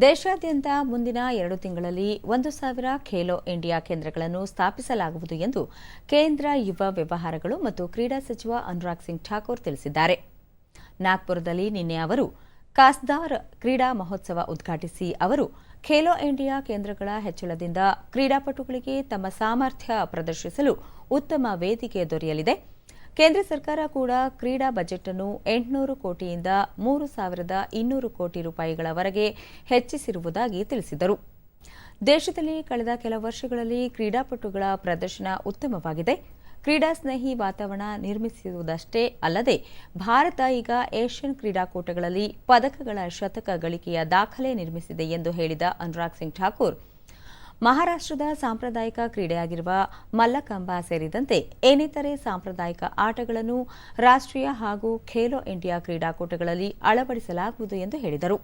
ದೇಶಾದ್ಯಂತ ಮುಂದಿನ ಎರಡು ತಿಂಗಳಲ್ಲಿ ಒಂದು ಸಾವಿರ ಖೇಲೋ ಇಂಡಿಯಾ ಕೇಂದ್ರಗಳನ್ನು ಸ್ಥಾಪಿಸಲಾಗುವುದು ಎಂದು ಕೇಂದ್ರ ಯುವ ವ್ಯವಹಾರಗಳು ಮತ್ತು ಕ್ರೀಡಾ ಸಚಿವ ಅನುರಾಗ್ ಸಿಂಗ್ ಠಾಕೂರ್ ತಿಳಿಸಿದ್ದಾರೆ. ನಾಗ್ಪುರದಲ್ಲಿ ನಿನ್ನೆ ಅವರು ಕಾಸ್ದಾರ್ ಕ್ರೀಡಾ ಮಹೋತ್ಸವ ಉದ್ಘಾಟಿಸಿ ಅವರು, ಖೇಲೋ ಇಂಡಿಯಾ ಕೇಂದ್ರಗಳ ಹೆಚ್ಚಳದಿಂದ ಕ್ರೀಡಾಪಟುಗಳಿಗೆ ತಮ್ಮ ಸಾಮರ್ಥ್ಯ ಪ್ರದರ್ಶಿಸಲು ಉತ್ತಮ ವೇದಿಕೆ ದೊರೆಯಲಿದೆ. ಕೇಂದ್ರ ಸರ್ಕಾರ ಕೂಡ ಕ್ರೀಡಾ ಬಜೆಟ್ ಅನ್ನು ಎಂಟುನೂರು ಕೋಟಿಯಿಂದ ಮೂರು ಸಾವಿರದ ಇನ್ನೂರು ಕೋಟಿ ರೂಪಾಯಿಗಳವರೆಗೆ ಹೆಚ್ಚಿಸಿರುವುದಾಗಿ ತಿಳಿಸಿದರು. ದೇಶದಲ್ಲಿ ಕಳೆದ ಕೆಲ ವರ್ಷಗಳಲ್ಲಿ ಕ್ರೀಡಾಪಟುಗಳ ಪ್ರದರ್ಶನ ಉತ್ತಮವಾಗಿದೆ. ಕ್ರೀಡಾ ಸ್ನೇಹಿ ವಾತಾವರಣ ನಿರ್ಮಿಸಿರುವುದಷ್ಟೇ ಅಲ್ಲದೆ ಭಾರತ ಈಗ ಏಷ್ಯನ್ ಕ್ರೀಡಾಕೂಟಗಳಲ್ಲಿ ಪದಕಗಳ ಶತಕ ಗಳಿಕೆಯ ದಾಖಲೆ ನಿರ್ಮಿಸಿದೆ ಎಂದು ಹೇಳಿದ ಅನುರಾಗ್ ಸಿಂಗ್ ಠಾಕೂರ್. ಮಹಾರಾಷ್ಟ್ರದ ಸಾಂಪ್ರದಾಯಿಕ ಕ್ರೀಡೆಯಾಗಿರುವ ಮಲ್ಲಕಂಬ ಸೇರಿದಂತೆ ಏನಿತರೆ ಸಾಂಪ್ರದಾಯಿಕ ಆಟಗಳನ್ನು ರಾಷ್ಟ್ರೀಯ ಹಾಗೂ ಖೇಲೋ ಇಂಡಿಯಾ ಕ್ರೀಡಾಕೂಟಗಳಲ್ಲಿ ಅಳವಡಿಸಲಾಗುವುದು ಎಂದು ಹೇಳಿದರು.